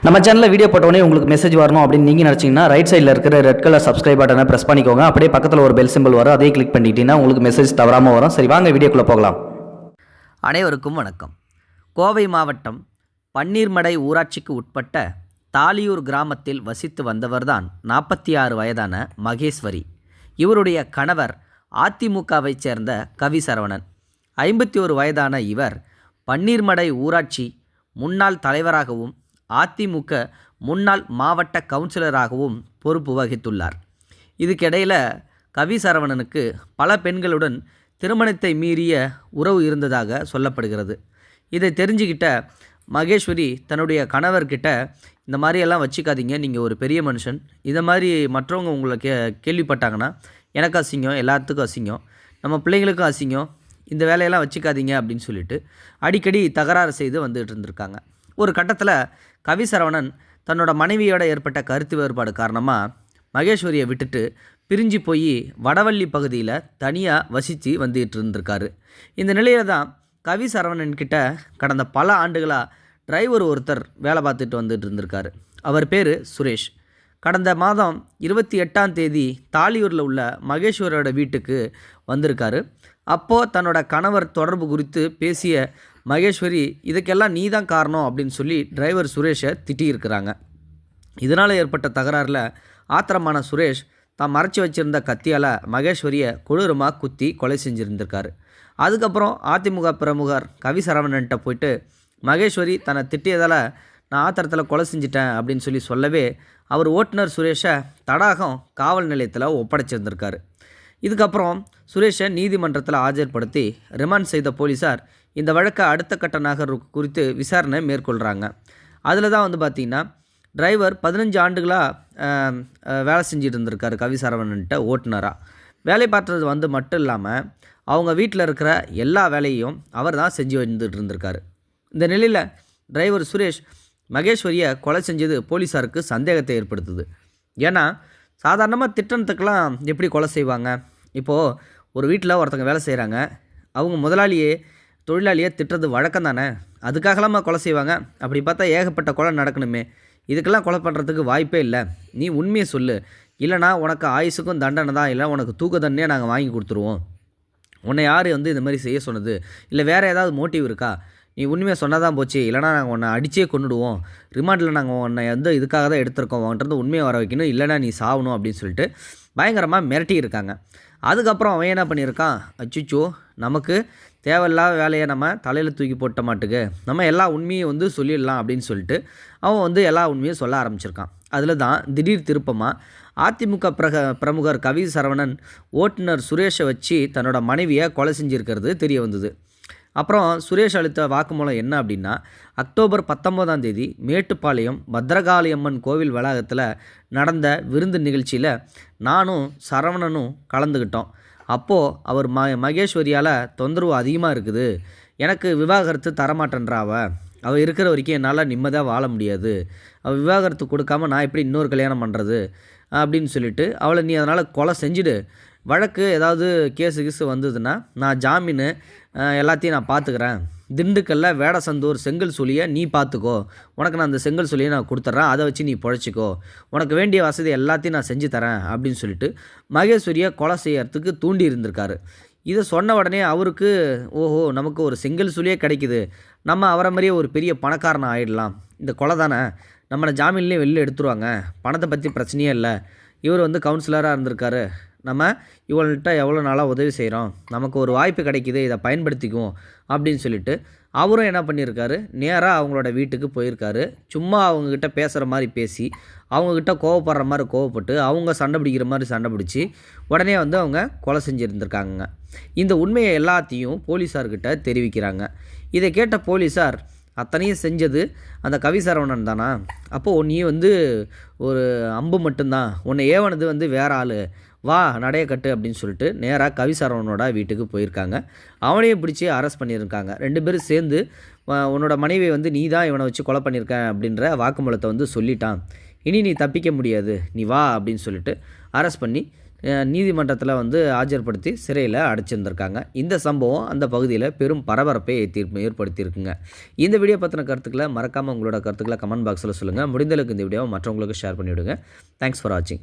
நம்ம சேனலில் வீடியோ போட்டோடனே உங்களுக்கு மெசேஜ் வரணும் அப்படின்னு நீங்கள் நினச்சிங்கன்னா ரைட் சைடில் இருக்கிற ரெட் கலர் சப்ஸ்கிரைப் பட்டனை ப்ரெஸ் பண்ணிக்கோங்க. அப்படியே பக்கத்தில் ஒரு பெல் சிம்பிள் வரும். அதையும் கிளிக் பண்ணிட்டீங்கன்னா உங்களுக்கு மெசேஜ் தவறாமல் வரும். சரி வாங்க வீடியோக்குள்ளே போகலாம். அனைவருக்கும் வணக்கம். கோவை மாவட்டம் பன்னீர்மடை ஊராட்சிக்கு உட்பட்ட தாலியூர் கிராமத்தில் வசித்து வந்தவர்தான் நாற்பத்தி ஆறு வயதான மகேஸ்வரி. இவருடைய கணவர் அதிமுகவைச் சேர்ந்த கவி சரவணன். ஐம்பத்தி ஒரு வயதான இவர் பன்னீர்மடை ஊராட்சி முன்னாள் தலைவராகவும் அதிமுக முன்னாள் மாவட்ட கவுன்சிலராகவும் பொறுப்பு வகித்துள்ளார். இதுக்கிடையில் கவி சரவணனுக்கு பல பெண்களுடன் திருமணத்தை மீறிய உறவு இருந்ததாக சொல்லப்படுகிறது. இதை தெரிஞ்சுக்கிட்ட மகேஸ்வரி தன்னுடைய கணவர்கிட்ட இந்த மாதிரியெல்லாம் வச்சுக்காதீங்க நீங்கள் ஒரு பெரிய மனுஷன். இதை மாதிரி மற்றவங்க உங்களை கே கேள்விப்பட்டாங்கன்னா எனக்கு அசிங்கம் எல்லாத்துக்கும் அசிங்கம். நம்ம பிள்ளைங்களுக்கும் அசிங்கம். இந்த வேலையெல்லாம் வச்சுக்காதீங்க அப்படின்னு சொல்லிட்டு அடிக்கடி தகராறு செய்து வந்துட்டு இருந்திருக்காங்க. ஒரு கட்டத்தில் கவி சரவணன் தன்னோட மனைவியோட ஏற்பட்ட கருத்து வேறுபாடு காரணமாக மகேஸ்வரியை விட்டுட்டு பிரிஞ்சு போய் வடவள்ளி பகுதியில் தனியாக வசித்து வந்துகிட்டு இருந்திருக்காரு. இந்த நிலையில தான் கவி சரவணன் கிட்ட கடந்த பல ஆண்டுகளாக டிரைவர் ஒருத்தர் வேலை பார்த்துட்டு வந்துட்டு இருந்திருக்காரு. அவர் பேர் சுரேஷ். கடந்த மாதம் இருபத்தி எட்டாம் தேதி தாலியூரில் உள்ள மகேஸ்வரோட வீட்டுக்கு வந்திருக்காரு. அப்போது தன்னோட கணவர் தொடர்பு குறித்து பேசிய மகேஸ்வரி இதுக்கெல்லாம் நீ தான் காரணம் அப்படின்னு சொல்லி டிரைவர் சுரேஷை திட்டியிருக்கிறாங்க. இதனால் ஏற்பட்ட தகராறில் ஆத்திரமான சுரேஷ் தான் மறைச்சி வச்சிருந்த கத்தியால் மகேஸ்வரியை கொடூரமாக குத்தி கொலை செஞ்சுருந்திருக்காரு. அதுக்கப்புறம் அதிமுக பிரமுகர் கவி சரவணன்ட்ட போயிட்டு மகேஸ்வரி தன்னை திட்டியதால் நான் ஆத்திரத்தில் கொலை செஞ்சிட்டேன் அப்படின்னு சொல்லி சொல்லவே அவர் ஓட்டுநர் சுரேஷை தடாகம் காவல் நிலையத்தில் ஒப்படைச்சிருந்திருக்காரு. இதுக்கப்புறம் சுரேஷை நீதிமன்றத்தில் ஆஜர்படுத்தி ரிமாண்ட் செய்த போலீஸார் இந்த வழக்கை அடுத்த கட்ட நகர் குறித்து விசாரணை மேற்கொள்கிறாங்க அதில் தான் வந்து பார்த்திங்கன்னா டிரைவர் பதினஞ்சு ஆண்டுகளாக வேலை செஞ்சுட்டு இருந்திருக்காரு கவிசரவணன்ட்ட ஓட்டுநராக வேலை பார்த்தது வந்து மட்டும் இல்லாமல் அவங்க வீட்டில் இருக்கிற எல்லா வேலையும் அவர் தான் செஞ்சு வந்துட்டு இருந்திருக்காரு. இந்த நிலையில் டிரைவர் சுரேஷ் மகேஸ்வரியை கொலை செஞ்சது போலீஸாருக்கு சந்தேகத்தை ஏற்படுத்துது. ஏன்னா சாதாரணமாக திட்டத்துக்கெலாம் எப்படி கொலை செய்வாங்க? இப்போது ஒரு வீட்டில் ஒருத்தங்க வேலை செய்கிறாங்க அவங்க முதலாளியே தொழிலாளியை திட்டுறது வழக்கம் தானே? அதுக்காகலாமா கொலை செய்வாங்க? அப்படி பார்த்தா ஏகப்பட்ட கொலை நடக்கணுமே. இதுக்கெல்லாம் கொலை பண்ணுறதுக்கு வாய்ப்பே இல்லை. நீ உண்மையை சொல்லு. இல்லைனா உனக்கு ஆயுசுக்கும் தண்டனை தான். இல்லை உனக்கு தூக்க தண்டனையே நாங்கள் வாங்கி கொடுத்துருவோம். உன்னை யார் வந்து இந்த மாதிரி செய்ய சொன்னது? இல்லை வேறு ஏதாவது மோட்டிவ் இருக்கா? நீ உண்மையாக சொன்னால் தான் போச்சு. இல்லைனா நாங்கள் உன்னை அடிச்சே கொண்டுடுவோம் ரிமாண்டில் நாங்கள் உன்னை வந்து இதுக்காக தான் எடுத்திருக்கோம். உன்கிட்ட உண்மையை வர வைக்கணும். இல்லைனா நீ சாகணும் அப்படின்னு சொல்லிட்டு பயங்கரமாக மிரட்டி இருக்காங்க அதுக்கப்புறம் அவன் என்ன பண்ணியிருக்கான்? அச்சுச்சோ நமக்கு தேவையில்லாத வேலையை நம்ம தலையில் தூக்கி போட்ட மாட்டுக்கு. நம்ம எல்லா உண்மையும் வந்து சொல்லிடலாம் அப்படின்னு சொல்லிட்டு அவன் வந்து எல்லா உண்மையும் சொல்ல ஆரம்பிச்சிருக்கான். அதில் தான் திடீர் திருப்பமாக அதிமுக பிரக பிரமுகர் கவி சரவணன் ஓட்டுநர் சுரேஷை வச்சு தன்னோட மனைவியை கொலை செஞ்சுருக்கிறது தெரிய வந்தது. அப்புறம் சுரேஷ் அளித்த வாக்குமூலம் என்ன அப்படின்னா அக்டோபர் பத்தொம்போதாம் தேதி மேட்டுப்பாளையம் பத்ரகாளியம்மன் கோவில் வளாகத்தில் நடந்த விருந்து நிகழ்ச்சியில் நானும் சரவணனும் கலந்துக்கிட்டோம் அப்போது அவர் ம மகேஸ்வரியால் தொந்தரவு அதிகமாக இருக்குது. எனக்கு விவாகரத்து தரமாட்டேன்றா அவள் இருக்கிற வரைக்கும் என்னால் நிம்மதியாக வாழ முடியாது. அவள் விவாகரத்து கொடுக்காம நான் எப்படி இன்னொரு கல்யாணம் பண்ணுறது அப்படின்னு சொல்லிட்டு அவளை நீ அதனால் கொலை செஞ்சுடு. வழக்கு ஏதாவது கேஸு கீஸு வந்ததுன்னா நான் ஜாமீனு எல்லாத்தையும் நான் பார்த்துக்கிறேன் திண்டுக்கல்ல வேடசந்தூர் செங்கல் சுழியை நீ பார்த்துக்கோ உனக்கு நான் அந்த செங்கல் சொல்லியை நான் கொடுத்துட்றேன் அதை வச்சு நீ பொழைச்சிக்கோ. உனக்கு வேண்டிய வசதி எல்லாத்தையும் நான் செஞ்சு தரேன் அப்படின்னு சொல்லிட்டு மகேஸ்வரியை கொலை செய்யறதுக்கு தூண்டி இருந்திருக்காரு. இதை சொன்ன உடனே அவருக்கு ஓஹோ நமக்கு ஒரு செங்கல் சொல்லியே கிடைக்குது. நம்ம அவரை மாதிரியே ஒரு பெரிய பணக்காரன் ஆயிடலாம். இந்த கொலை தானே? நம்மளை ஜாமீன்லேயே வெளில எடுத்துருவாங்க. பணத்தை பற்றி பிரச்சனையே இல்லை. இவர் வந்து கவுன்சிலராக இருந்திருக்காரு. நம்ம இவள்கிட்ட எவ்வளோ நாளாக உதவி செய்கிறோம்? நமக்கு ஒரு வாய்ப்பு கிடைக்கிது இதை பயன்படுத்திக்குவோம் அப்படின்னு சொல்லிட்டு அவரும் என்ன பண்ணியிருக்காரு? நேராக அவங்களோட வீட்டுக்கு போயிருக்காரு. சும்மா அவங்கக்கிட்ட பேசுகிற மாதிரி பேசி அவங்கக்கிட்ட கோவப்படுற மாதிரி கோவப்பட்டு அவங்க சண்டை பிடிக்கிற மாதிரி சண்டை பிடிச்சி உடனே வந்து அவங்க கொலை செஞ்சுருந்துருக்காங்க இந்த உண்மையை எல்லாத்தையும் போலீஸார்கிட்ட தெரிவிக்கிறாங்க. இதை கேட்ட போலீஸார் அத்தனையும் செஞ்சது அந்த கவி சரவணன் தானா? அப்போது நீ வந்து ஒரு அம்பு மட்டும்தான் உன்னை ஏவனது வந்து வேற ஆள். வா நடைய கட்டு அப்படின்னு சொல்லிட்டு நேராக கவிசரவனோட வீட்டுக்கு போயிருக்காங்க. அவனையும் பிடிச்சி அரெஸ்ட் பண்ணியிருக்காங்க. ரெண்டு பேரும் சேர்ந்து உன்னோட மனைவி வந்து நீ தான் இவனை வச்சு கொலை பண்ணியிருக்க அப்படின்ற வாக்குமூலத்தை வந்து சொல்லிட்டான். இனி நீ தப்பிக்க முடியாது. நீ வா அப்படின்னு சொல்லிட்டு அரெஸ்ட் பண்ணி நீதிமன்றத்தில் வந்து ஆஜர்படுத்தி சிறையில் அடைச்சிருந்திருக்காங்க. இந்த சம்பவம் அந்த பகுதியில் பெரும் பரபரப்பை ஏற்படுத்தியிருக்குங்க. இந்த வீடியோ பற்றின கருத்துக்களை மறக்காமல் உங்களோட கருத்துக்களை கமெண்ட் பாக்ஸில் சொல்லுங்கள் முடிந்தளவுக்கு இந்த வீடியோவை மற்றவங்களுக்கு ஷேர் பண்ணிவிடுங்க. தேங்க்ஸ் ஃபார் வாட்சிங்